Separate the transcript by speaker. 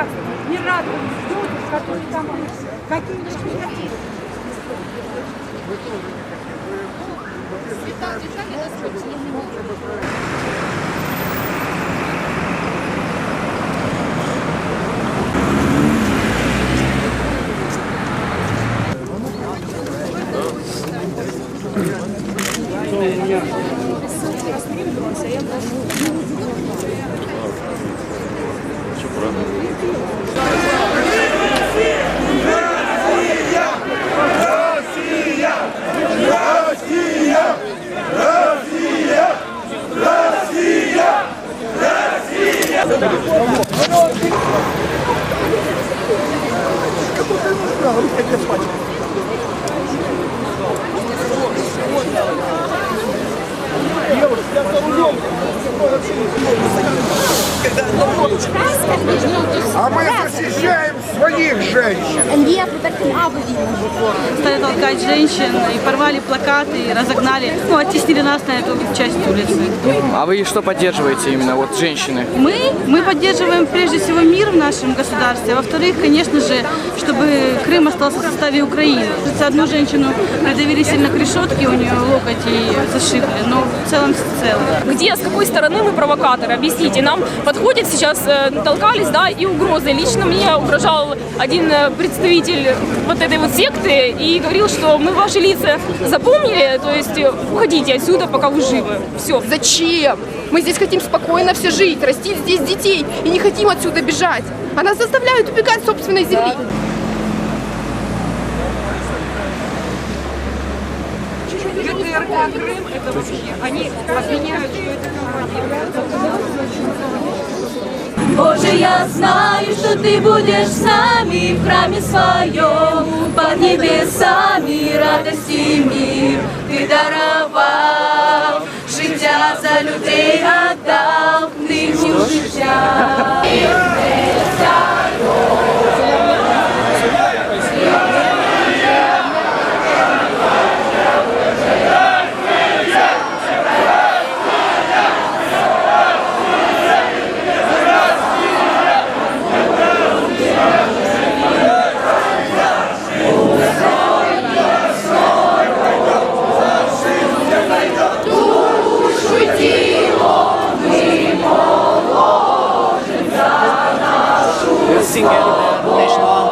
Speaker 1: граждан, не радуются людям, которые там какие-нибудь негативы. Детали, детали, насколько не могут. Чепураны. А мы защищаем своих женщин. En we hebben dat een avond стали толкать женщин и порвали плакаты и разогнали, ну, оттеснили нас на эту часть улицы.
Speaker 2: А вы что поддерживаете именно, вот женщины?
Speaker 1: Мы, мы поддерживаем прежде всего мир в нашем государстве, а во-вторых, конечно же, чтобы Крым остался в составе Украины. Одну женщину придавили сильно к решетке, у нее локоть и зашибли, но в целом целый.
Speaker 3: Где, с какой стороны мы провокаторы? Объясните. Нам подходит сейчас, толкались, да, и угрозы. Лично мне угрожал один э, представитель вот этой вот секты и говорил, что мы ваши лица запомнили, то есть э, уходите отсюда, пока вы живы. Все.
Speaker 4: Зачем? Мы здесь хотим спокойно все жить, растить здесь детей и не хотим отсюда бежать. А нас заставляют убегать собственной земли.
Speaker 5: Боже, я знаю, что ты будешь с нами в храме своем, под небесами радости и мир ты даровав, життя за людей отдав, нынче життя.
Speaker 6: Single national